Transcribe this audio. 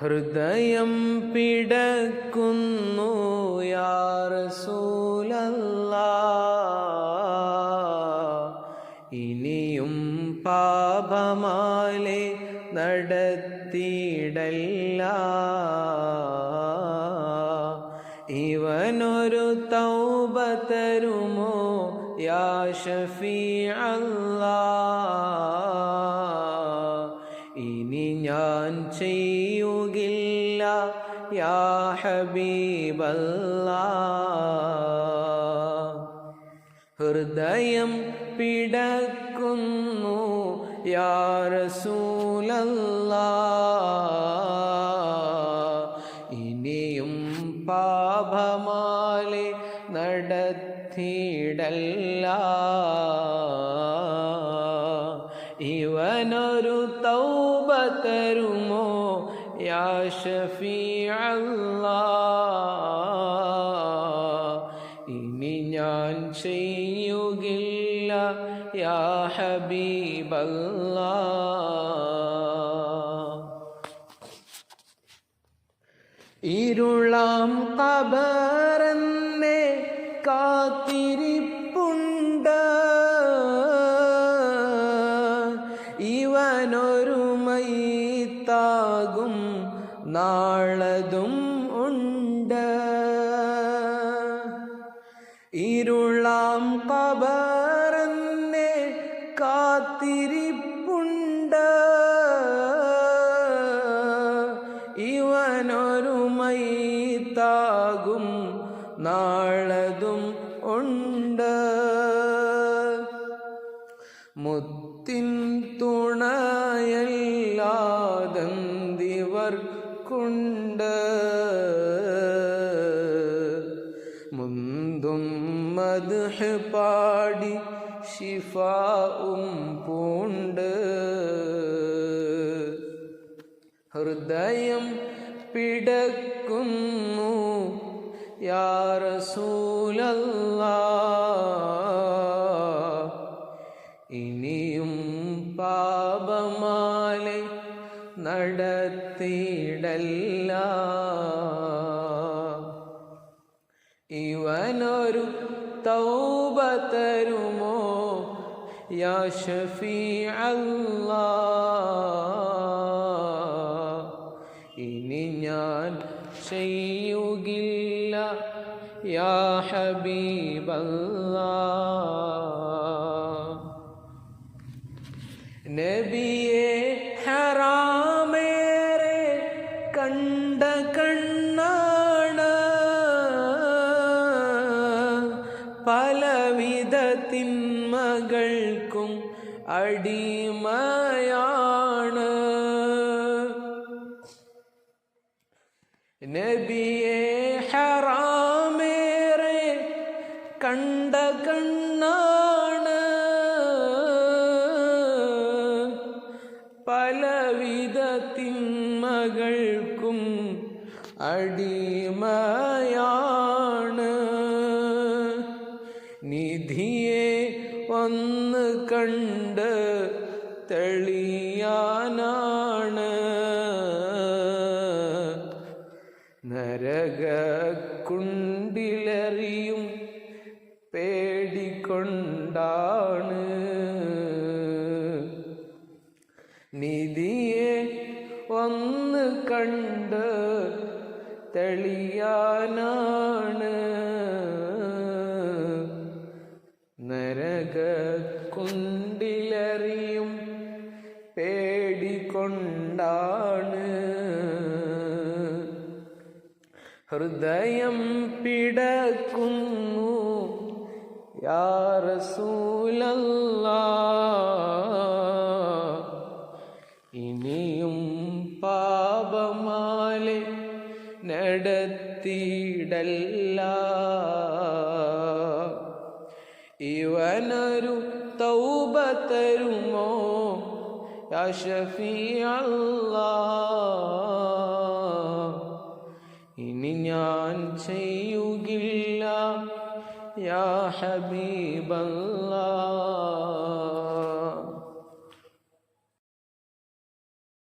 ഹൃദയം പിടക്കുന്നു യാറസൂലല്ല ഇനിയും പാപമാലെ നടത്തിയിടല്ല. ഇവനൊരു തൗബ തരുമോ യാ ഷഫീ അല്ലാ ഇനി ഞാൻ ചെയ്യുകില്ല യാ ഹബീബല്ലാ ഹൃദയം പിടക്കുന്നു യാ റസൂലല്ലാ. ഇനിയും പാപമാലെ നടത്തിയിടല്ല. ഇവനൊരു തൗബ തരുമോ? യാ ഷഫീ ഇനി ഞാൻ ചെയ്യുകില്ല യാ ഹബീബല്ലാ. ഇരുളാം കബറന്നെ കാത്തിരിപ്പുണ്ട് നാളതും ഉണ്ട്. ഇരുളാം കബറന്നെ കാത്തിരിപ്പുണ്ട്. ഇവനൊരു മൈത്താകും നാളതും ഉണ്ട്. മുത്തിൻ തുണയല്ലാതന്തിവർക്കുണ്ട് മുന്തും മദ്ഹ് പാടി ശിഫാവും പൂണ്ട്. ഹൃദയം പിടക്കുന്നു യാ റസൂലല്ലാ. നടത്തിയിടല്ല. ഇവനൊരു തൗബ തരുമോ യാ ഷഫീ അല്ലാ. ഇനി ഞാൻ ചെയ്യുകില്ല യാ ഹബീബല്ലാ. നബിയെ പലവിധ തിന്മകൾക്കും അടിമയാണ്. നബിയെ ഹറാമേറെ കണ്ട കണ്ണാണ്. പലവിധ തിന്മകൾക്കും അടിമയാണ് നിധിയെ വന്ന് കണ്ട് തെളിയാനാണ്. നരകക്കുണ്ടിലെറിയും പേടിക്കൊണ്ടാണ് നിധിയെ വന്ന് കണ്ട് തെളിയാനാണ്. നരകക്കുണ്ടിലെറിയും പേടിക്കൊണ്ടാണ് ഹൃദയം പിടക്കുന്നു യാ റസൂലല്ലാ. ഇനിയും പാപമാലെ നടത്തിയിടല്ല. ഇവനൊരു തൗബ തരുമോ യാ ഷഫീ അല്ലാ ഇനി ഞാൻ ചെയ്യുകില്ല യാ ഹബീബല്ലാ